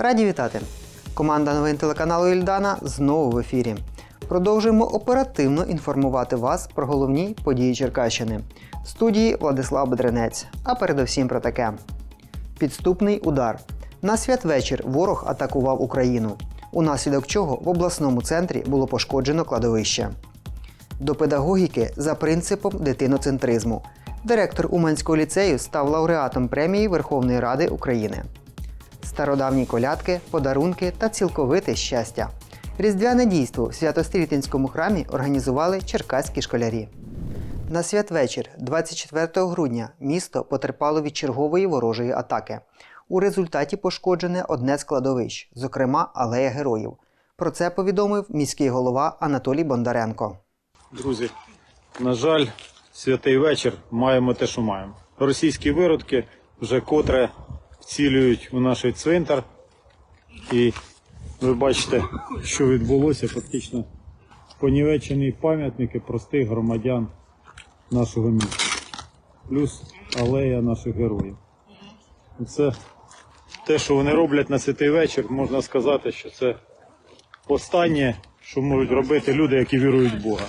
Раді вітати! Команда новин телеканалу Ільдана знову в ефірі. Продовжуємо оперативно інформувати вас про головні події Черкащини. В студії Владислав Бедренець. А передусім про таке: підступний удар. На святвечір ворог атакував Україну, унаслідок чого в обласному центрі було пошкоджено кладовище. До педагогіки за принципом дитиноцентризму. Директор Уманського ліцею став лауреатом премії Верховної Ради України. Стародавні колядки, подарунки та цілковите щастя. Різдвяне дійство в Свято-Стрітинському храмі організували черкаські школярі. На святвечір, 24 грудня, місто потерпало від чергової ворожої атаки. У результаті пошкоджене одне з кладовищ, зокрема алея героїв. Про це повідомив міський голова Анатолій Бондаренко. Друзі, на жаль, святий вечір маємо те, що маємо. Російські виродки вже котре вцілюють у наш цвинтар. І ви бачите, що відбулося. Фактично понівечені пам'ятники простих громадян нашого міста. Плюс алея наших героїв. Це те, що вони роблять на святий вечір, можна сказати, що це останнє, що можуть робити люди, які вірують в Бога.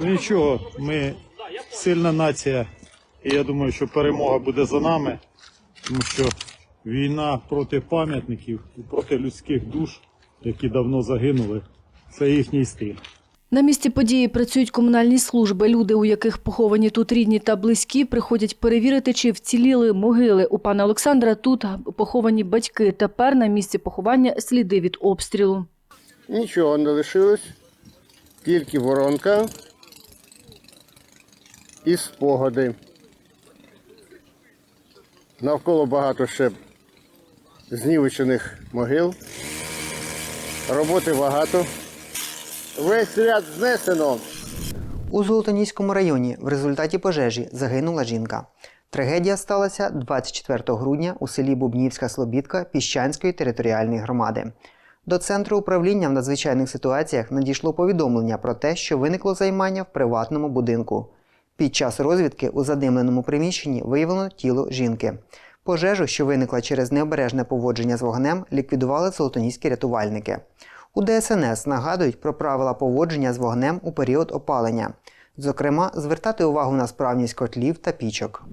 Ну нічого, ми сильна нація, і я думаю, що перемога буде за нами, тому що війна проти пам'ятників і проти людських душ, які давно загинули, це їхній стиль. На місці події працюють комунальні служби. Люди, у яких поховані тут рідні та близькі, приходять перевірити, чи вціліли могили. У пана Олександра тут поховані батьки. Тепер на місці поховання сліди від обстрілу. Нічого не лишилось, тільки воронка і спогади. Навколо багато ще знівечених могил. Роботи багато. Весь ряд знесено. У Золотоніському районі в результаті пожежі загинула жінка. Трагедія сталася 24 грудня у селі Бубнівська Слобідка Піщанської територіальної громади. До центру управління в надзвичайних ситуаціях надійшло повідомлення про те, що виникло займання в приватному будинку. Під час розвідки у задимленому приміщенні виявлено тіло жінки. Пожежу, що виникла через необережне поводження з вогнем, ліквідували золотоніські рятувальники. У ДСНС нагадують про правила поводження з вогнем у період опалення, зокрема, звертати увагу на справність котлів та пічок.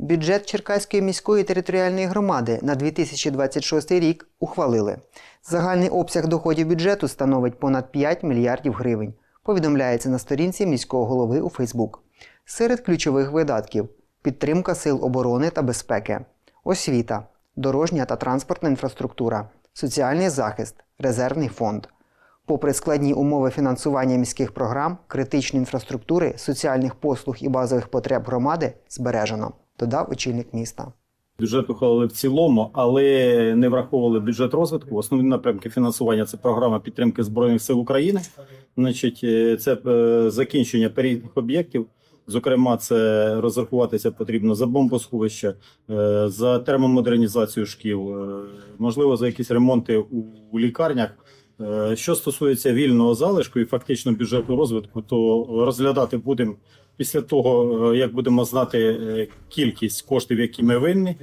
Бюджет Черкаської міської територіальної громади на 2026 рік ухвалили. Загальний обсяг доходів бюджету становить понад 5 мільярдів гривень. Повідомляється на сторінці міського голови у Фейсбук. Серед ключових видатків підтримка сил оборони та безпеки, освіта, дорожня та транспортна інфраструктура, соціальний захист, резервний фонд. Попри складні умови фінансування міських програм, критичної інфраструктури, соціальних послуг і базових потреб громади збережено, додав очільник міста. Бюджет ухвалили в цілому, але не враховували бюджет розвитку. Основні напрямки фінансування це програма підтримки збройних сил України. Значить, е, це е, закінчення перехідних об'єктів. Зокрема, це розрахуватися потрібно за бомбосховища, е, за термомодернізацію шкіл, е, можливо, за якісь ремонти у, лікарнях. Е, Що стосується вільного залишку і фактично бюджету розвитку, то розглядати будемо після того, е, як будемо знати кількість коштів, які ми винні,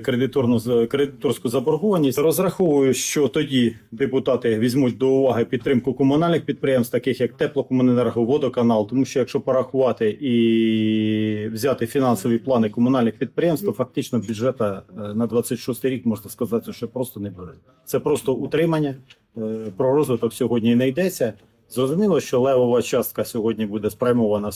кредиторну з- кредиторську заборгованість. Розраховую, що тоді депутати візьмуть до уваги підтримку комунальних підприємств, таких як теплокомуненерго, водоканал. Тому що якщо порахувати і взяти фінансові плани комунальних підприємств, то фактично бюджета е, на 26 рік можна сказати, що просто не буде. Це просто утримання. Е, Про розвиток сьогодні не йдеться. Зрозуміло, що левова частка сьогодні буде спрямована е,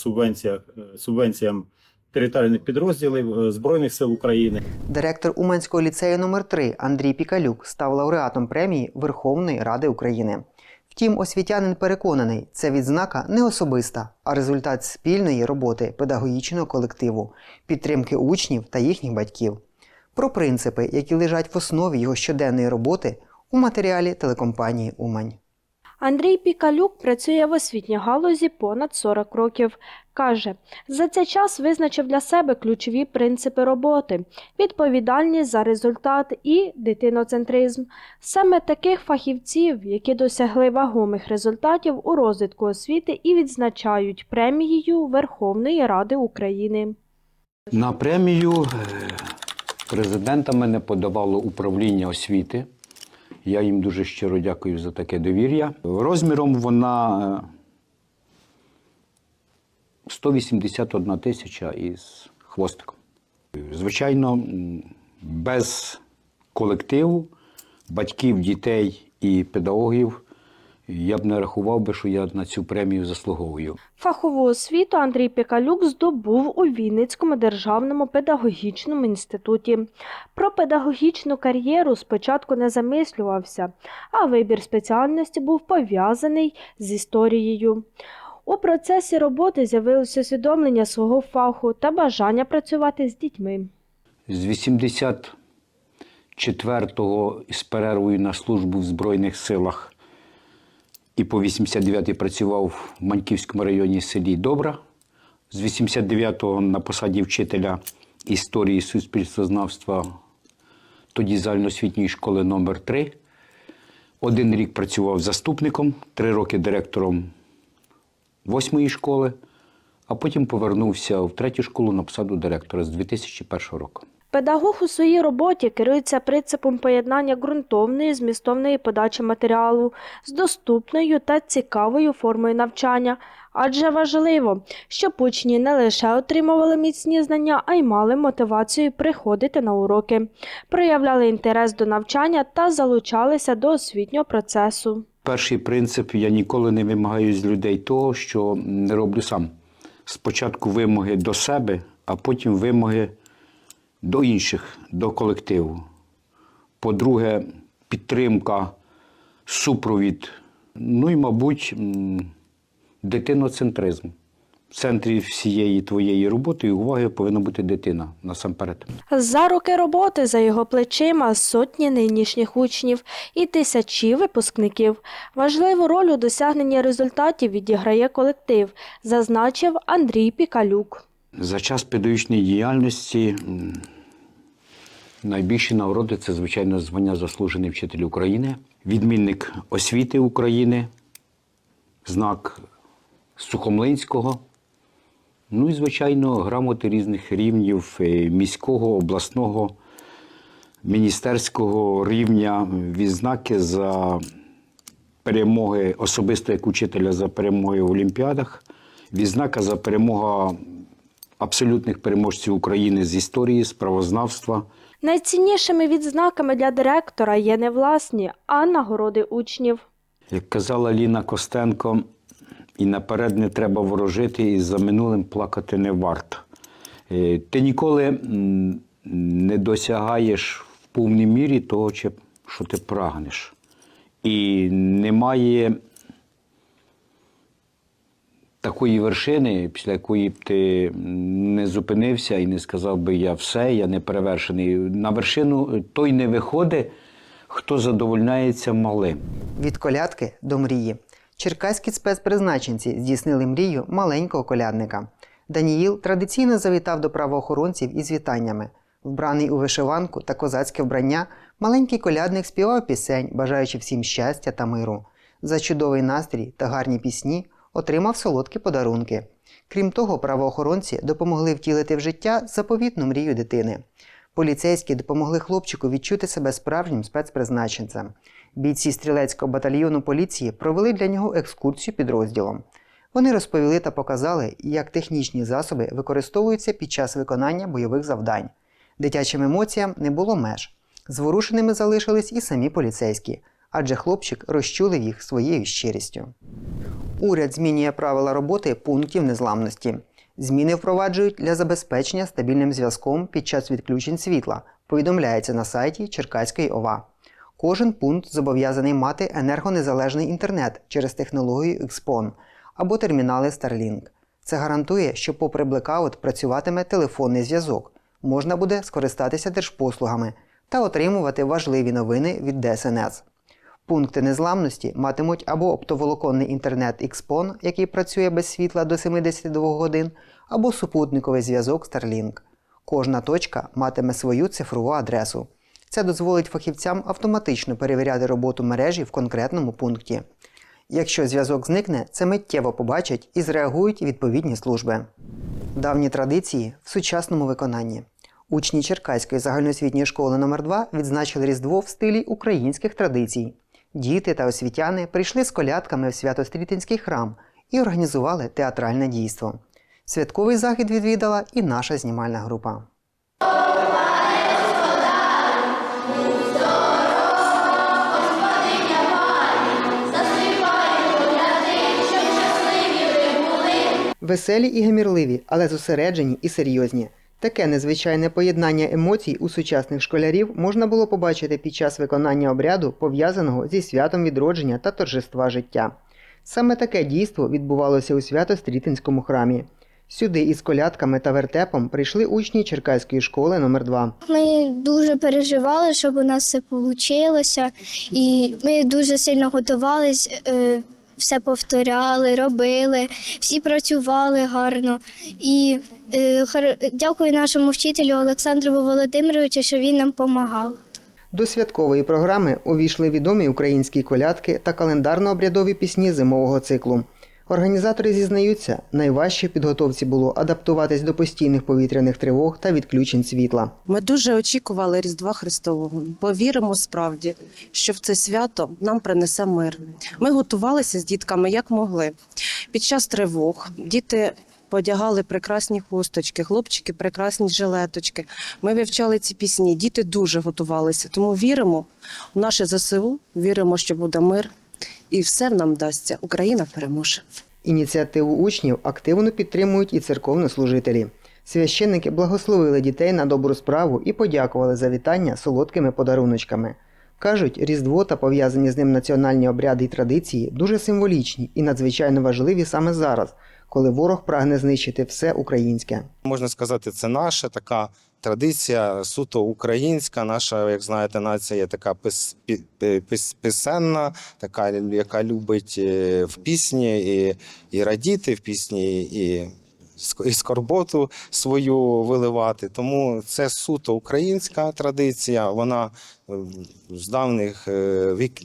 субвенціям територіальних підрозділів е, Збройних сил України. Директор Уманського ліцею номер 3 Андрій Пікалюк став лауреатом премії Верховної Ради України. Втім, освітянин переконаний, це відзнака не особиста, а результат спільної роботи педагогічного колективу, підтримки учнів та їхніх батьків. Про принципи, які лежать в основі його щоденної роботи, у матеріалі телекомпанії Умань. Андрій Пікалюк працює в освітній галузі понад 40 років. Каже, за цей час визначив для себе ключові принципи роботи, відповідальність за результат і дитиноцентризм. Саме таких фахівців, які досягли вагомих результатів у розвитку освіти і відзначають премією Верховної Ради України. На премію е, президента мене подавало управління освіти Я їм дуже щиро дякую за таке довір'я. Розміром вона е, 181 тисяча із хвостиком. Звичайно, без колективу, батьків, дітей і педагогів я б не рахував би, що я на цю премію заслуговую. Фахову освіту Андрій Пікалюк здобув у Вінницькому державному педагогічному інституті. Про педагогічну кар'єру спочатку не замислювався, а вибір спеціальності був пов'язаний з історією. У процесі роботи з'явилося усвідомлення свого фаху та бажання працювати з дітьми. З 84-го з перервою на службу в Збройних силах і по 89-й працював в Маньківському районі селі Добра. З 89-го на посаді вчителя історії суспільствознавства тоді загальноосвітньої школи номер 3 Один рік працював заступником, три роки директором восьмої школи, а потім повернувся в третю школу на посаду директора з 2001 року. Педагог у своїй роботі керується принципом поєднання ґрунтовної змістовної подачі матеріалу з доступною та цікавою формою навчання, адже важливо, щоб учні не лише отримували міцні знання, а й мали мотивацію приходити на уроки, проявляли інтерес до навчання та залучалися до освітнього процесу. Перший принцип я ніколи не вимагаю з людей того, що не роблю сам. Спочатку вимоги до себе, а потім вимоги до інших, до колективу. По-друге, підтримка, супровід. Ну і, мабуть, дитиноцентризм. В центрі всієї твоєї роботи і уваги повинна бути дитина насамперед. За роки роботи за його плечима сотні нинішніх учнів і тисячі випускників. Важливу роль у досягненні результатів відіграє колектив, зазначив Андрій Пікалюк. За час педагогічної діяльності найбільші нагороди це, звичайно, звання заслужений вчитель України, відмінник освіти України, знак Сухомлинського. Ну і, звичайно, грамоти різних рівнів е, міського, обласного, міністерського рівня, відзнаки за перемоги особисто як учителя за перемоги в Олімпіадах, відзнака за перемога абсолютних переможців України з історії, з правознавства. Найціннішими відзнаками для директора є не власні, а нагороди учнів. Як казала Ліна Костенко, і наперед не треба ворожити, і за минулим плакати не варто. Е, Ти ніколи не досягаєш в повній мірі того, що ти прагнеш. І немає такої вершини, після якої б ти не зупинився і не сказав би я все, я не перевершений. На вершину той не виходить, хто задовольняється малим. Від колядки до мрії. Черкаські спецпризначенці здійснили мрію маленького колядника. Даніїл традиційно завітав до правоохоронців із вітаннями. Вбраний у вишиванку та козацьке вбрання, маленький колядник співав пісень, бажаючи всім щастя та миру. За чудовий настрій та гарні пісні отримав солодкі подарунки. Крім того, правоохоронці допомогли втілити в життя заповітну мрію дитини. Поліцейські допомогли хлопчику відчути себе справжнім спецпризначенцем. Бійці стрілецького батальйону поліції провели для нього екскурсію підрозділом. Вони розповіли та показали, як технічні засоби використовуються під час виконання бойових завдань. Дитячим емоціям не було меж. Зворушеними залишились і самі поліцейські, адже хлопчик розчулив їх своєю щирістю. Уряд змінює правила роботи пунктів незламності. Зміни впроваджують для забезпечення стабільним зв'язком під час відключень світла, повідомляється на сайті Черкаської ОВА. Кожен пункт зобов'язаний мати енергонезалежний інтернет через технологію XPON або термінали Starlink. Це гарантує, що попри блекаут працюватиме телефонний зв'язок, можна буде скористатися держпослугами та отримувати важливі новини від ДСНС. Пункти незламності матимуть або оптоволоконний інтернет XPON, який працює без світла до 72 годин, або супутниковий зв'язок Starlink. Кожна точка матиме свою цифрову адресу. Це дозволить фахівцям автоматично перевіряти роботу мережі в конкретному пункті. Якщо зв'язок зникне, це миттєво побачать і зреагують відповідні служби. Давні традиції в сучасному виконанні. Учні Черкаської загальноосвітньої школи номер 2 відзначили Різдво в стилі українських традицій. Діти та освітяни прийшли з колядками в Свято-Стрітинський храм і організували театральне дійство. Святковий захід відвідала і наша знімальна група. Веселі і гамірливі, але зосереджені і серйозні. Таке незвичайне поєднання емоцій у сучасних школярів можна було побачити під час виконання обряду, пов'язаного зі святом відродження та торжества життя. Саме таке дійство відбувалося у свято-стрітинському храмі. Сюди із колядками та вертепом прийшли учні Черкаської школи номер 2 Ми дуже переживали, щоб у нас все вийшло, і ми дуже сильно готувались, е, все повторяли, робили, всі працювали гарно. І дякую нашому вчителю Олександру Володимировичу, що він нам допомагав. До святкової програми увійшли відомі українські колядки та календарно-обрядові пісні зимового циклу. Організатори зізнаються, найважче в підготовці було адаптуватись до постійних повітряних тривог та відключень світла. Ми дуже очікували Різдва Христового, бо віримо справді, що в це свято нам принесе мир. Ми готувалися з дітками як могли. Під час тривог діти подягали прекрасні хусточки, хлопчики прекрасні жилеточки. Ми вивчали ці пісні. Діти дуже готувалися. Тому віримо в наше ЗСУ, віримо, що буде мир, і все нам вдасться. Україна переможе. Ініціативу учнів активно підтримують і церковнослужителі. Священники благословили дітей на добру справу і подякували за вітання солодкими подаруночками. Кажуть, Різдво та пов'язані з ним національні обряди і традиції дуже символічні і надзвичайно важливі саме зараз, коли ворог прагне знищити все українське. Можна сказати, це наша така традиція, суто українська. Наша, як знаєте, нація є така пис, пис, писенна, така, яка любить е, в пісні і, і радіти в пісні, і, і скорботу свою виливати. Тому це суто українська традиція. Вона е, з давних е, вік,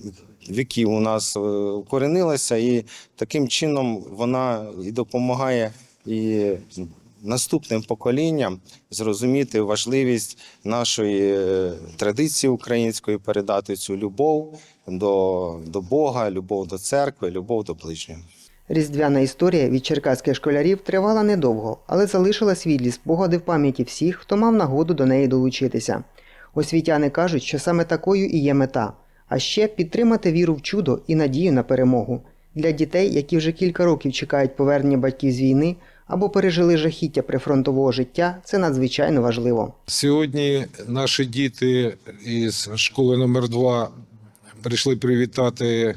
віків у нас е, укоренилася, і таким чином вона і допомагає і наступним поколінням зрозуміти важливість нашої традиції української, передати цю любов до, до Бога, любов до церкви, любов до ближнього. Різдвяна історія від черкаських школярів тривала недовго, але залишила світлі спогади в пам'яті всіх, хто мав нагоду до неї долучитися. Освітяни кажуть, що саме такою і є мета, а ще підтримати віру в чудо і надію на перемогу. Для дітей, які вже кілька років чекають повернення батьків з війни або пережили жахіття прифронтового життя, це надзвичайно важливо. Сьогодні наші діти із школи номер 2 прийшли привітати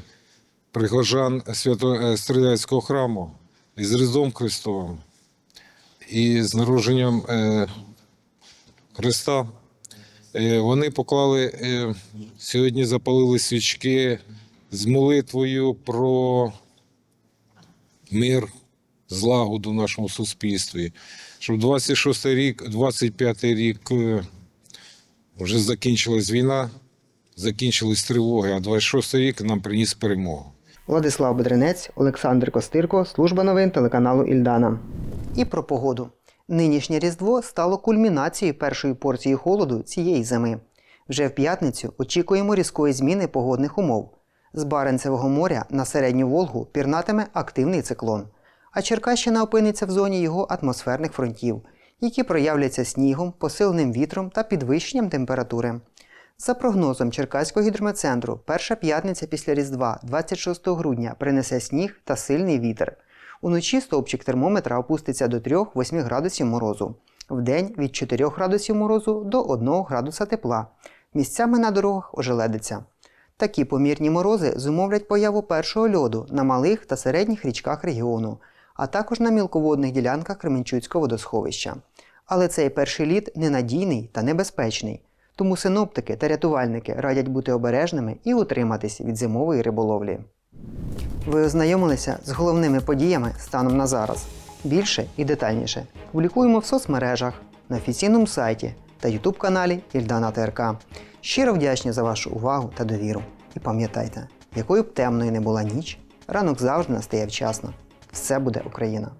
прихожан Свято-Стрілецького храму із Різдвом Христовим і з народженням е, Христа. Е, Вони поклали е, сьогодні запалили свічки з молитвою про мир, злагоду в нашому суспільстві. Щоб 26 рік, 25 рік е, вже закінчилась війна, закінчились тривоги, а 26 рік нам приніс перемогу. Владислав Бедренець, Олександр Костирко, служба новин телеканалу Ільдана. І про погоду. Нинішнє Різдво стало кульмінацією першої порції холоду цієї зими. Вже в п'ятницю очікуємо різкої зміни погодних умов. З Баренцевого моря на середню Волгу пірнатиме активний циклон, а Черкащина опиниться в зоні його атмосферних фронтів, які проявляться снігом, посиленим вітром та підвищенням температури. За прогнозом Черкаського гідрометцентру, перша п'ятниця після Різдва, 26 грудня, принесе сніг та сильний вітер. Уночі стовпчик термометра опуститься до 3-8 градусів морозу. Вдень від 4 градусів морозу до 1 градуса тепла. Місцями на дорогах ожеледиться. Такі помірні морози зумовлять появу першого льоду на малих та середніх річках регіону, а також на мілководних ділянках Кременчуцького водосховища. Але цей перший лід ненадійний та небезпечний, тому синоптики та рятувальники радять бути обережними і утриматись від зимової риболовлі. Ви ознайомилися з головними подіями станом на зараз. Більше і детальніше публікуємо в соцмережах, на офіційному сайті та ютуб каналі Ільдана ТРК. Щиро вдячні за вашу увагу та довіру. І пам'ятайте, якою б темною не була ніч, ранок завжди настає вчасно. Все буде Україна!